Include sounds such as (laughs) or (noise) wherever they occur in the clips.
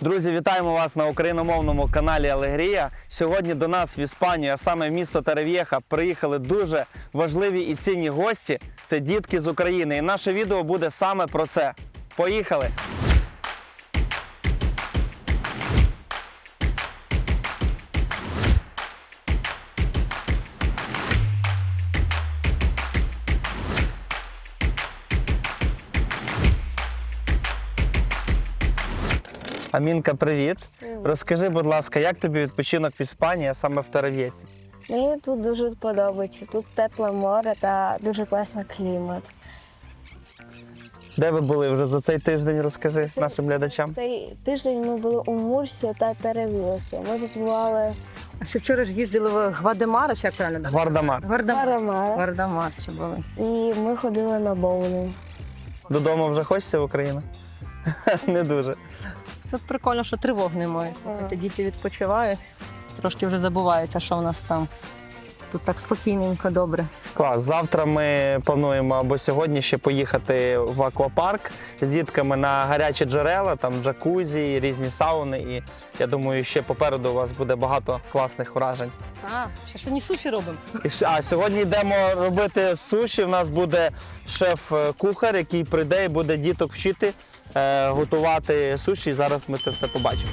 Друзі, вітаємо вас на україномовному каналі Алегрія. Сьогодні до нас в Іспанію, а саме в місто Терев'єха, приїхали дуже важливі і цінні гості. Це дітки з України. І наше відео буде саме про це. Поїхали! Амінка, привіт. Розкажи, будь ласка, як тобі відпочинок в Іспанії, а саме в Терев'єсі? Мені тут дуже подобається. Тут тепле море та дуже класний клімат. Де ви були вже за цей тиждень? Розкажи нашим глядачам. Цей тиждень ми були у Мурсі та Терев'єкі. Ми побували А ще вчора ж їздили в Гвадемара, чи як правильно? так? Гвардамар. Гвардамар. Гвардамар ще були. і ми ходили на боулінг. Додому вже хочеться в Україну? (laughs) Не дуже. Тут прикольно, що тривог немає. Діти відпочивають, трошки вже забувається, що в нас там. Тут так спокійненько, добре. Клас. Завтра ми плануємо або сьогодні ще поїхати в аквапарк з дітками на гарячі джерела, там джакузі, різні сауни. І я думаю, ще попереду у вас буде багато класних вражень. А, ще ж сьогодні суші робимо. І ще- А сьогодні йдемо робити суші. У нас буде шеф-кухар, який прийде і буде діток вчити е, готувати суші. І зараз ми це все побачимо.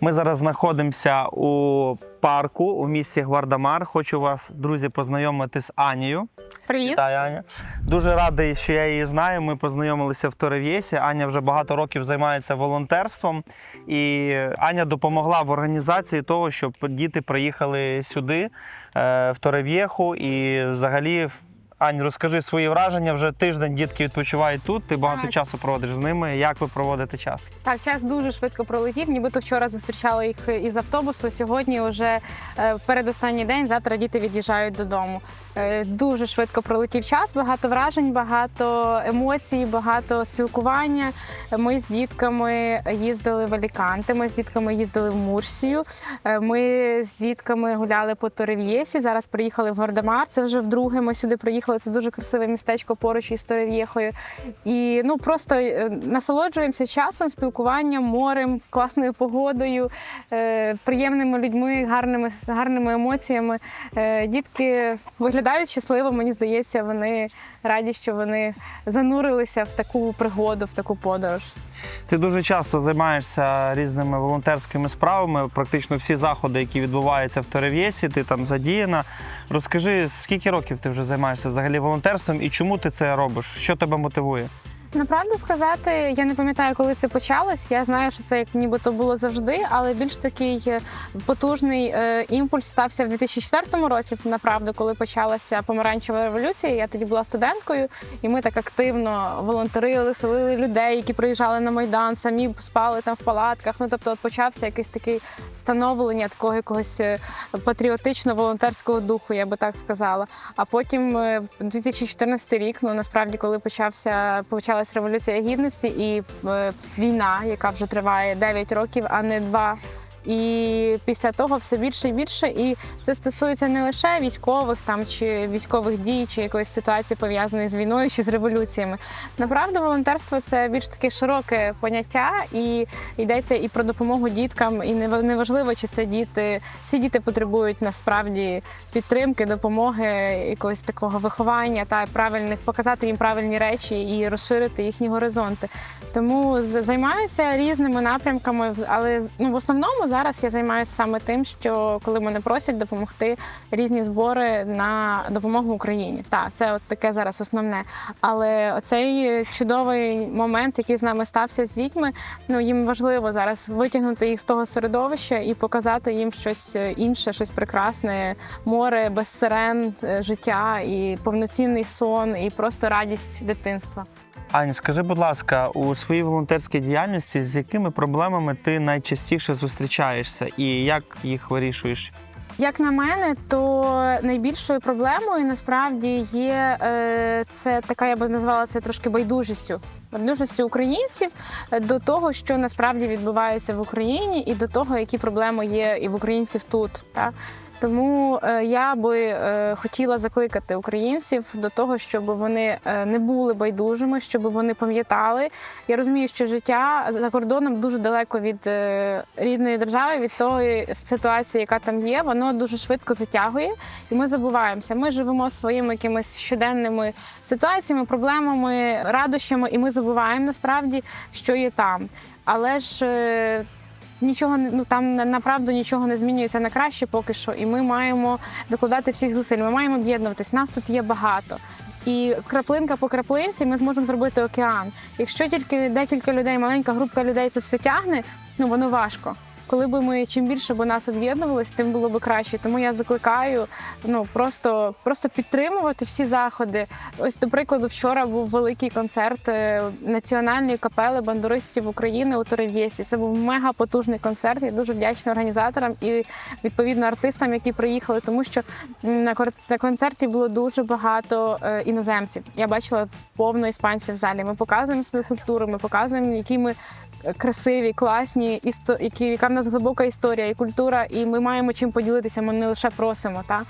Ми зараз знаходимося у парку у місті Гвардамар. Хочу вас, друзі, познайомити з Анією. Привіт. Вітаю, Аня. Дуже радий, що я її знаю. Ми познайомилися в Торев'єсі. Аня вже багато років займається волонтерством, і Аня допомогла в організації того, щоб діти приїхали сюди, е, в Торев'єху. І взагалі, Ань, розкажи свої враження. Вже тиждень дітки відпочивають тут. Ти багато Так. часу проводиш з ними. Як ви проводите час? Так, час дуже швидко пролетів. Нібито вчора зустрічали їх із автобусу. Сьогодні вже е, передостанній день. Завтра діти від'їжджають додому. Е, Дуже швидко пролетів час. Багато вражень, багато емоцій, багато спілкування. Ми з дітками їздили в Аліканте. Ми з дітками їздили в Мурсію. Е, Ми з дітками гуляли по Торев'єсі. Зараз приїхали в Гвардамар. Це вже вдруге. Ми сюди приїхали. Це дуже красиве містечко поруч із Торев'єхою. І ну просто е, насолоджуємося часом, спілкуванням, морем, класною погодою, е, приємними людьми, гарними, гарними емоціями. Е, дітки виглядають щасливо. Мені здається, вони раді, що вони занурилися в таку пригоду, в таку подорож. Ти дуже часто займаєшся різними волонтерськими справами. Практично всі заходи, які відбуваються в Терев'єсі, ти там задіяна. Розкажи, скільки років ти вже займаєшся взагалі волонтерством і чому ти це робиш? Що тебе мотивує? Направду сказати, я не пам'ятаю, коли це почалось. Я знаю, що це як нібито було завжди, але більш такий е, потужний е, імпульс стався в 2004 році. Направду, коли почалася помаранчева революція. Я тоді була студенткою, і ми так активно волонтерили, селили людей, які приїжджали на майдан, самі спали там в палатках. Ну тобто, от почався якийсь такий становлення такого якогось е, патріотично-волонтерського духу, я би так сказала. А потім е, 2014 рік, ну насправді, коли почався почалась революція гідності і е, війна, яка вже триває 9 років, а не 2. І після того все більше і більше. І це стосується не лише військових там чи військових дій, чи якоїсь ситуації пов'язаної з війною чи з революціями. Направду, волонтерство це більш таке широке поняття, і йдеться і про допомогу діткам. І не ва- не важливо, чи це діти. Всі діти потребують насправді підтримки, допомоги, якогось такого виховання та правильних показати їм правильні речі і розширити їхні горизонти. Тому займаюся різними напрямками, але ну в основному я займаюся саме тим, що коли мене просять допомогти різні збори на допомогу Україні. Так, це от таке зараз основне. Але оцей чудовий момент, який з нами стався з дітьми, ну їм важливо зараз витягнути їх з того середовища і показати їм щось інше, щось прекрасне, море без сирен, е, життя і повноцінний сон, і просто радість дитинства. Ань, скажи, будь ласка, у своїй волонтерській діяльності з якими проблемами ти найчастіше зустрічаєшся і як їх вирішуєш? Як на мене, то найбільшою проблемою насправді є е, це така, я би назвала це трошки байдужістю. Байдужістю українців до того, що насправді відбувається в Україні, і до того, які проблеми є і в українців тут. Так? Тому е, я би е, хотіла закликати українців до того, щоб вони е, не були байдужими, щоб вони пам'ятали. Я розумію, що життя за кордоном дуже далеко від рідної держави, від тої ситуації, яка там є. Воно дуже швидко затягує, і ми забуваємося. Ми живемо своїми якимись щоденними ситуаціями, проблемами, радощами, і ми забуваємо насправді, що є там. Але ж нічого ну там на- направду нічого не змінюється на краще поки що. І ми маємо докладати всіх зусиль. Ми маємо об'єднуватись. Нас тут є багато. І краплинка по краплинці ми зможемо зробити океан. Якщо тільки декілька людей, маленька групка людей це все тягне, ну воно важко. Коли б ми чим більше б нас об'єднувались, тим було б краще. Тому я закликаю ну просто, просто підтримувати всі заходи. Ось, до прикладу, вчора був великий концерт е, національної капели бандуристів України у Торев'єсі. Це був мега потужний концерт. Я дуже вдячна організаторам і відповідно артистам, які приїхали, тому що на концерті було дуже багато е, іноземців. Я бачила повно іспанців в залі. Ми показуємо свою культуру, ми показуємо, які ми красиві, класні, істо, які яка в нас глибока історія і культура, і ми маємо чим поділитися. Ми не лише просимо. Та?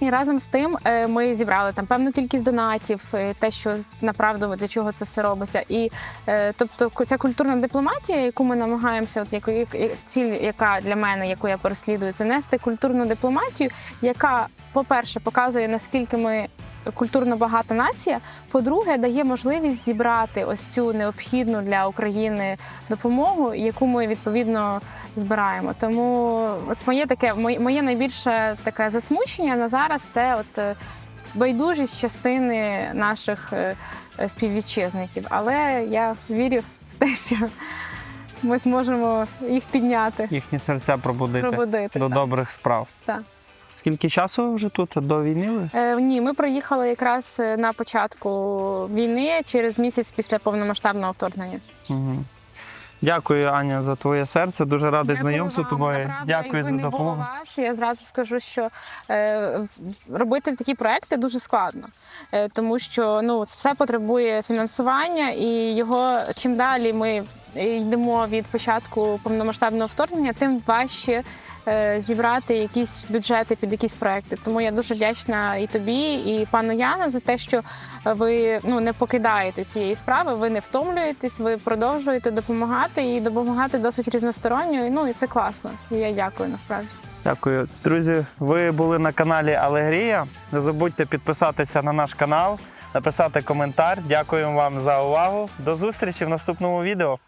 І разом з тим е, ми зібрали там певну кількість донатів, е, те, що направду для чого це все робиться. І е, тобто, ця культурна дипломатія, яку ми намагаємося, от яку як- як- ціль, яка для мене, яку я переслідую, це нести культурну дипломатію, яка, по-перше, показує наскільки ми. Культурно багата нація. По-друге, дає можливість зібрати ось цю необхідну для України допомогу, яку ми відповідно збираємо. Тому от моє таке моє, найбільше таке засмучення на зараз це от е, байдужість частини наших е, е, співвітчизників. Але я вірю в те, що ми зможемо їх підняти, Їхні серця пробудити пробудити. до так. добрих справ. Так. Скільки часу вже тут до війни? ви? Е, ні, ми приїхали якраз е, на початку війни через місяць після повномасштабного вторгнення. Угу. Дякую, Аня, за твоє серце. Дуже радий знайомству тобою. Дякую за допомогу. вас. Я зразу скажу, що е, робити такі проекти дуже складно, е, тому що ну це все потребує фінансування, і його чим далі ми йдемо від початку повномасштабного вторгнення, тим важче зібрати якісь бюджети під якісь проекти. Тому я дуже вдячна і тобі, і пану Яну за те, що ви ну не покидаєте цієї справи, ви не втомлюєтесь, ви продовжуєте допомагати і допомагати досить різносторонньо. Ну і це класно. І я дякую насправді. Дякую. Друзі, ви були на каналі Алегрія. Не забудьте підписатися на наш канал, написати коментар. Дякуємо вам за увагу. До зустрічі в наступному відео.